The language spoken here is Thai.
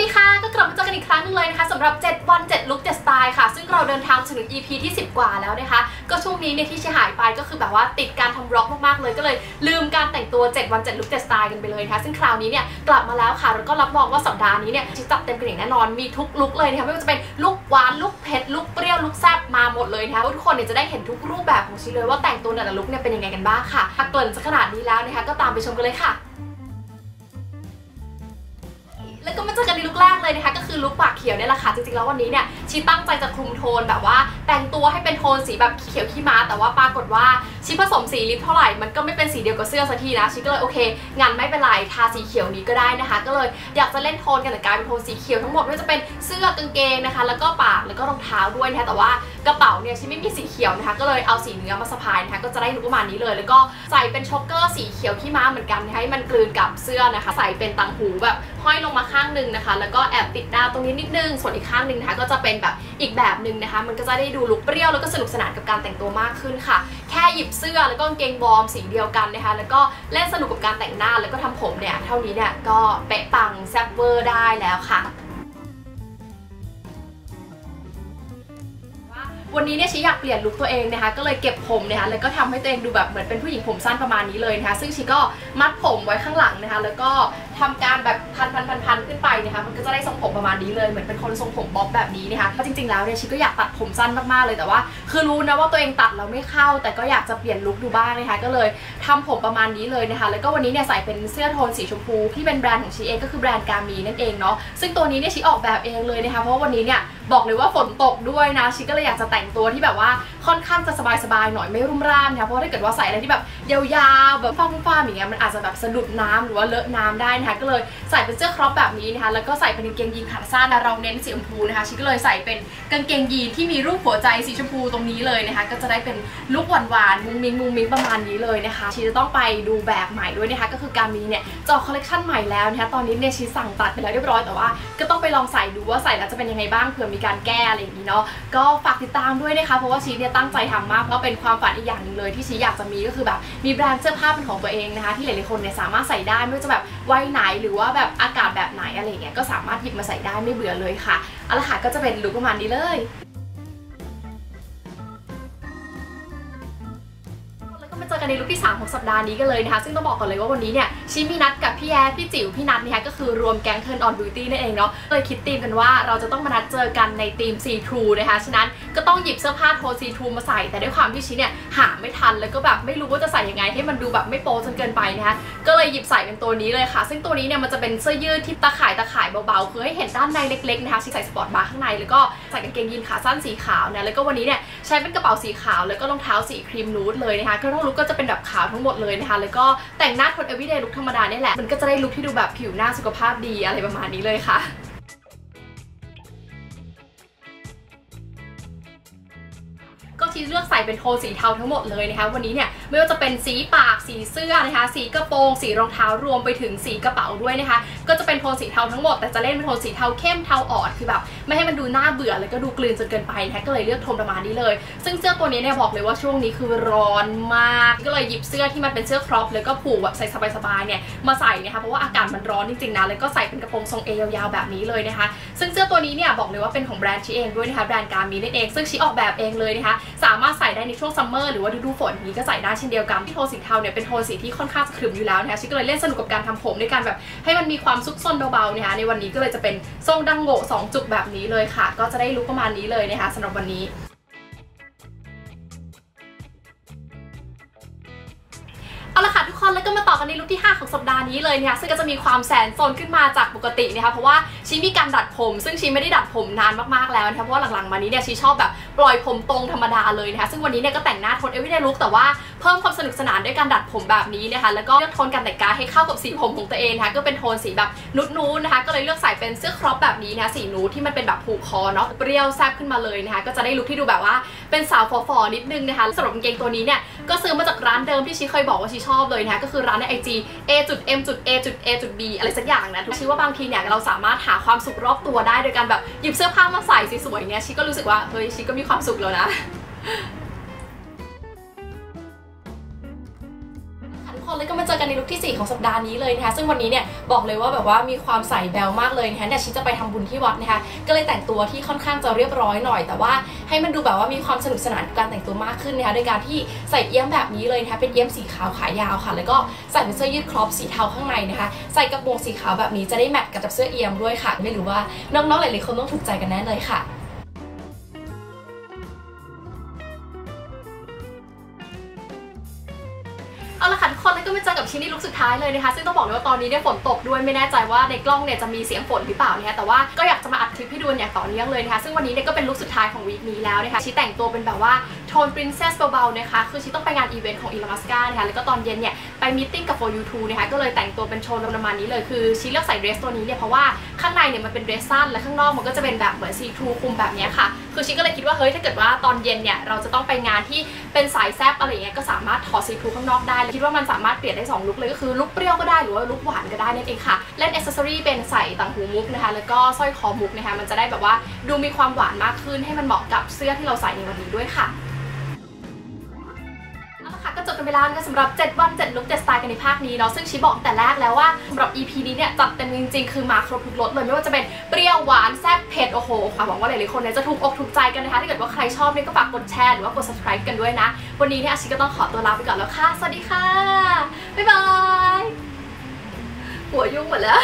ดีค่ะ ก็กลับมาเจอกันอีกครั้งหนึงเลยนะคะสำหรับ 7 วัน 7 ลุค 7 สไตล์ค่ะ ซึ่งเราเดินทางถึง EP ที่ 10 กว่าแล้วนะคะ ก็ช่วงนี้เนี่ยที่ชิหายไปก็คือแบบว่าติดการทำบล็อกมากๆเลย ก็เลยลืมการแต่งตัว 7 วัน 7 ลุค 7 สไตล์กันไปเลยนะคะซึ่งคราวนี้เนี่ยกลับมาแล้วค่ะแล้วก็รับรองว่าสัปดาห์นี้เนี่ยชิจัดเต็มกันอย่างแน่นอนมีทุกลุคเลยนะคะไม่ว่าจะเป็นลุคหวานลุคเผ็ดลุคเปรี้ยวลุคแซ่บมาหมดเลยนะคะทุกคนเนี่ยจะได้เห็นทุกรูปแบบของชิเลยว่าแต่งตัวแต่ละลุคเนี่ยเป็นยังไงกันบ้างค่ะถ้าเกินสักขนาดนี้แล้วนะคะก็ตามไปชมกันเลยค่ะ แล้วก็มาเจอกันในลุคแรกเลยนะคะก็คือลุคปากเขียวเนี่ยแหละค่ะจริงๆแล้ววันนี้เนี่ยชีตั้งใจจะคลุมโทนแบบว่า แต่งตัวให้เป็นโทนสีแบบเขียวขี้ม้า แต่ว่าปรากฏว่าชีผสมสีลิปเท่าไหร่มันก็ไม่เป็นสีเดียวกับเสื้อสักทีนะชีก็เลยโอเคงานไม่เป็นไรทาสีเขียวนี้ก็ได้นะคะ ก็เลยอยากจะเล่นโทนกันแต่กลายเป็นโทนสีเขียวทั้งหมดไม่ว่าจะเป็นเสื้อกางเกงนะคะ แล้วก็ปากแล้วก็รองเท้าด้วยนะคะแต่ว่ากระเป๋าเนี่ยชีไม่มีสีเขียวนะคะก็เลยเอาสีเนื้อมาสะพายนะคะก็จะได้ลุคประมาณนี้เลย แล้วก็ใส่เป็นช็อกเกอร์สีเขียวขี้ม้าเหมือนกันให้มันกลืนกับเสื้อนะคะ ใส่เป็นตังหูแบบห้อยลงมาข้างหนึงนะคะแล้วก็แอบติดดาวตรงนี้นิดนึง ส่วนอีกข้างหนึ่งนะคะก็จะเป็นแบบอีกแบบหนึ่งนะคะ มันก็จะได้ดูลุคเปรี้ยวแล้วก็สนุกสนานกับการแต่งตัวมากขึ้นค่ะ แค่หยิบเสื้อแล้วก็กางเกงวอร์มสีเดียวกันนะคะ แล้วก็เล่นสนุกกับการแต่งหน้าแล้วก็ทำผมเนี่ยเท่านี้เนี่ยก็เป๊ะปังแซ่บเวอร์ได้แล้วค่ะวันนี้เนี่ยชีอยากเปลี่ยนลุคตัวเองนะคะก็เลยเก็บผมนะคะแล้วก็ทำให้ตัวเองดูแบบเหมือนเป็นผู้หญิงผมสั้นประมาณนี้เลยนะคะซึ่งชีก็มัดผมไว้ข้างหลังนะคะแล้วก็ ทำการแบบพันพันพันพันขึ้นไปนะคะมันก็จะได้ทรงผมประมาณนี้เลยเหมือนเป็นคนทรงผมบ๊อบแบบนี้นะคะเพราะจริงๆแล้วเนี่ยชีก็อยากตัดผมสั้นมากๆเลยแต่ว่า คือรู้นะว่าตัวเองตัดแล้วไม่เข้า แต่ก็อยากจะเปลี่ยนลุคดูบ้างนะคะก็เลยทำผมประมาณนี้เลยนะคะแล้วก็วันนี้เนี่ยใส่เป็นเสื้อโทนสีชมพูที่เป็นแบรนด์ของชีเองก็คือแบรนด์กามีนั่นเองเนาะซึ่งตัวนี้เนี่ยชีออกแบบเองเลยนะคะเพราะว่าวันนี้เนี่ยบอกเลยว่าฝนตกด้วยนะชีก็เลยอยากจะแต่งตัวที่แบบว่า ค่อนข้างจะสบายๆหน่อยไม่รุ่มร่ามนะคะเพราะถ้าเกิดว่าใส่อะไรที่แบบยาวๆแบบฟ้าๆอย่างเงี้ยมันอาจจะแบบสะดุดน้ำหรือว่าเลอะน้ำได้นะคะก็เลยใส่เป็นเสื้อครอปแบบนี้นะคะแล้วก็ใส่เป็นกางเกงยีนขาสั้นนะเราเน้นสีชมพูนะคะชีก็เลยใส่เป็นกางเกงยีนที่มีรูปหัวใจสีชมพูตรงนี้เลยนะคะก็จะได้เป็นลุคหวานๆมุ้งมิ้งมุ้งมิ้งประมาณนี้เลยนะคะชีจะต้องไปดูแบบใหม่ด้วยนะคะก็คือการมีเนี่ยจะอคอลเลคชันใหม่แล้วนะคะตอนนี้เนี่ยชีสั่งตัดไปแล้วเรียบร้อยแต่ว่า ก็ต้องไปลองใส่ดูว่าใส่แล้วจะเป็นยังไงบ้างเผื่อมีการแก้อะไรอย่างนี้เนาะก็ฝากติดตามด้วยนะคะเพราะว่าชีเนี่ยตั้งใจทำมากก็เป็นความฝันอีกอย่างหนึ่งเลยที่ชีอยากจะมีก็คือแบบมีแบรนด์เสื้อผ้าเป็นของตัวเองนะคะ ที่หลายๆคนเนี่ยสามารถใส่ได้ไม่ว่าจะแบบวัยไหนหรือว่าแบบอากาศแบบไหนอะไรเงี้ยก็สามารถหยิบมาใส่ได้ไม่เบื่อเลยค่ะเอาละค่ะก็จะเป็นลุคประมาณนี้เลย เจอกันในลุคที่ 3 ของสัปดาห์นี้กันเลยนะคะ ซึ่งต้องบอกก่อนเลยว่าวันนี้เนี่ยชิมีนัดกับพี่แอพี่จิ๋วพี่นัทนะคะก็คือรวมแก๊งเทิร์นออนบิวตี้นั่นเองเนาะเลยคิดธีมกันว่าเราจะต้องมานัดเจอกันในธีมซีทรูนะคะฉะนั้นก็ต้องหยิบเสื้อผ้าโทนซีทรูมาใส่ แต่ด้วยความที่ชิเนี่ยหาไม่ทันแล้วก็แบบไม่รู้ว่าจะใส่ยังไงให้มันดูแบบไม่โป๊จนเกินไปนะคะก็เลยหยิบใส่เป็นตัวนี้เลยค่ะ ซึ่งตัวนี้เนี่ยมันจะเป็นเสื้อยืดที่ตะข่ายตะข่ายเบาๆคือให้เห็นด้านในเล็กๆนะคะชิใส่สปอร์ตบาร์ข้างในแล้วก็ใส่กางเกงยีนขาสั้นสีขาวนะแล้วก็วันนี้เนี่ยใช้เป็นกระเป๋าสีขาวแล้วก็รองเท้าสีครีมนูดเลยนะคะก็ทั้งลุกก็จะเป็นแบบขาวทั้งหมดเลยนะคะ แล้วก็แต่งหน้าคน everyday ลุคธรรมดาเนี่ยแหละ มันก็จะได้ลุคที่ดูแบบผิวหน้าสุขภาพดีอะไรประมาณนี้เลยค่ะ ก็ชีเลือกใส่เป็นโทนสีเทาทั้งหมดเลยนะคะ วันนี้เนี่ยไม่ว่าจะเป็นสีปากสีเสื้อนะคะ สีกระโปรง สีรองเท้ารวมไปถึงสีกระเป๋าด้วยนะคะ ก็จะเป็นโทนสีเทาทั้งหมดแต่จะเล่นเป็นโทนสีเทาเข้มเทาอ่อนคือแบบไม่ให้มันดูน่าเบื่อแล้วก็ดูกลืนจนเกินไปนะคะก็เลยเลือกโทนประมาณนี้เลย ซึ่งเสื้อตัวนี้เนี่ยบอกเลยว่าช่วงนี้คือร้อนมาก ก็เลยหยิบเสื้อที่มันเป็นเสื้อครอปแล้วก็ผูกแบบใส่สบายๆเนี่ยมาใส่นะคะเพราะว่าอากาศมันร้อนจริงๆนะแล้วก็ใส่เป็นกระโปรงทรงเอยาวๆแบบนี้เลยนะคะ ซึ่งเสื้อตัวนี้เนี่ยบอกเลยว่าเป็นของแบรนด์ชีเองด้วยนะคะแบรนด์การมีนั่นเองซึ่งชีออกแบบเองเลยนะคะามารถใส่ได้ในช่วงซัมเมอร์หรือว่าฤดูฝนอย่างนี้ก็ใส่ได้เช่นเดียวกันที่โทนสีเทาเนี่ยเป็นโทนสีที่ค่อนข้างจะขรึมอยู่แล้วนะคะชีก็เลยเล่นสนุกกับการทำผมด้วยการแบบให้มันมีความซุกซนเบาๆนะคะในวันนี้ก็เลยจะเป็นทรงดังโง่สองจุกแบบนี้เลยค่ะ ก็จะได้ลุคประมาณนี้เลยนะคะสำหรับวันนี้ ทุกคนแล้วก็มาต่อกันในลุคที่ 5 ของสัปดาห์นี้เลยนะคะซึ่งก็จะมีความแสนโซนขึ้นมาจากปกตินะคะเพราะว่าชีมีการดัดผม ซึ่งชีไม่ได้ดัดผมนานมากๆแล้วนะคะเพราะว่าหลังๆมานี้เนี่ยชีชอบแบบปล่อยผมตรงธรรมดาเลยนะคะซึ่งวันนี้เนี่ยก็แต่งหน้าโทน everyday look แต่ว่าเพิ่มความสนุกสนานด้วยการดัดผมแบบนี้นะคะแล้วก็เลือกโทนการแต่งกายให้เข้ากับสีผมของตัวเองนะคะก็เป็นโทนสีแบบนุดนูนนะคะก็เลยเลือกใส่เป็นเสื้อครอปแบบนี้นะคะสีนูดที่มันเป็นแบบผูกคอเนาะเปรี้ยวแซ่บขึ้นมาเลยนะคะก็จะได้ลุคที่ดูแบบว่าเป็นสาวฟอๆนิดนึงนะคะสำหรับกางเกงตัวนี้เนี่ยก็ซื้อมาจากร้านเดิมที่ชีเคยบอกว่าชีชอบเลยนะคะก็คือร้านใน IG a m a a b อะไรสักอย่างนะทุกชีว่าบางทีเนี่ยเราสามารถหาความสุขรอบตัวได้โดยการแบบหยิบเสื้อผ้ามาใส่สวยๆเนี่ยชีก็รู้สึกว่าเฮ้ยชีก็มีความสุขแล้วนะ ทุกคนเลยก็มาเจอกันในลุคที่ 4 ของสัปดาห์นี้เลยนะคะซึ่งวันนี้เนี่ยบอกเลยว่าแบบว่ามีความใส่แบลมากเลยนะคะเนี่ยชิจะไปทำบุญที่วัดนะคะก็เลยแต่งตัวที่ค่อนข้างจะเรียบร้อยหน่อย แต่ว่าให้มันดูแบบว่ามีความสนุกสนานการแต่งตัวมากขึ้นนะคะโดยการที่ใส่เอี้ยมแบบนี้เลยนะคะเป็นเอี้ยมสีขาวขายาวค่ะ แล้วก็ใส่เป็นเสื้อยืดครอปสีเทาข้างในนะคะใส่กระโปรงสีขาวแบบนี้จะได้แมทกับเสื้อเอี้ยมด้วยค่ะ ไม่รู้ว่าน้องๆหลายๆคนต้องถูกใจกันแน่เลยค่ะ เอาละค่ะทุกคนแล้วก็มาเจอกับชิ้นที่ลุกสุดท้ายเลยนะคะ ซึ่งต้องบอกเลยว่าตอนนี้เนี่ยฝนตกด้วยไม่แน่ใจว่าในกล้องเนี่ยจะมีเสียงฝนหรือเปล่านะคะแต่ว่าก็อยากจะมาอัดคลิปให้ดูอย่างต่อเนื่องเลยนะคะซึ่งวันนี้เนี่ยก็เป็นลุคสุดท้ายของวีคนี้แล้วนะคะชีแต่งตัวเป็นแบบว่าโทนปรินเซสเบาๆนะคะคือชีต้องไปงานอีเวนต์ของอีลามัสกานะคะแล้วก็ตอนเย็นเนี่ย ไปมีติ้งกับ for you t u นะคะก็เลยแต่งตัวเป็นโทนประมาณนี้เลยคือชีเลือกใส่เดรสตัวนี้เนี่ยเพราะว่าข้างในเนี่ยมันเป็นเดรสสั้นและข้างนอกมันก็จะเป็นแบบเหมือนซีทรูคลุมแบบนี้ค่ะ คือชีก็เลยคิดว่าเฮ้ยถ้าเกิดว่าตอนเย็นเนี่ยเราจะต้องไปงานที่เป็นสายแซบอะไรเงี้ยก็สามารถถอดซีทรูข้างนอกได้คิดว่ามันสามารถเปลี่ยนได้2ลุคเลยก็คือลุคเปรี้ยวก็ได้หรือว่าลุคหวานก็ได้นั่นเองค่ะเล่นอ c เซสซอรี่เป็นใส่ต่างหูมุกนะคะแล้วก็สร้อยคอมุกนะคะมันจะได้แบบว่าดูมีความหวานมากขึ้นให้มันเหมาะกับเสื้อที่เราใส่ในวันนี้ด้วยค่ะ ก็จบกันไปแล้วนะคะสำหรับ 7 วัน 7 ลุค7สไตล์กันในภาคนี้เนาะซึ่งชีบอกแต่แรกแล้วว่าสำหรับ EP นี้เนี่ยจัดเต็มจริงๆ คือมาครบทุกรสเลยไม่ว่าจะเป็นเปรี้ยวหวานแซ่บเผ็ดโอ้โหค่ะหวังว่าหลายๆคนเนี่ยจะถูกอกถูกใจกันนะคะถ้าเกิดว่าใครชอบเนี่ยก็ฝากกดแชร์หรือว่ากด subscribe กันด้วยนะ วันนี้เนี่ยอาชิก็ต้องขอตัวลาไปก่อนแล้วค่ะสวัสดีค่ะบ๊ายบายหัวยุ่งหมดแล้ว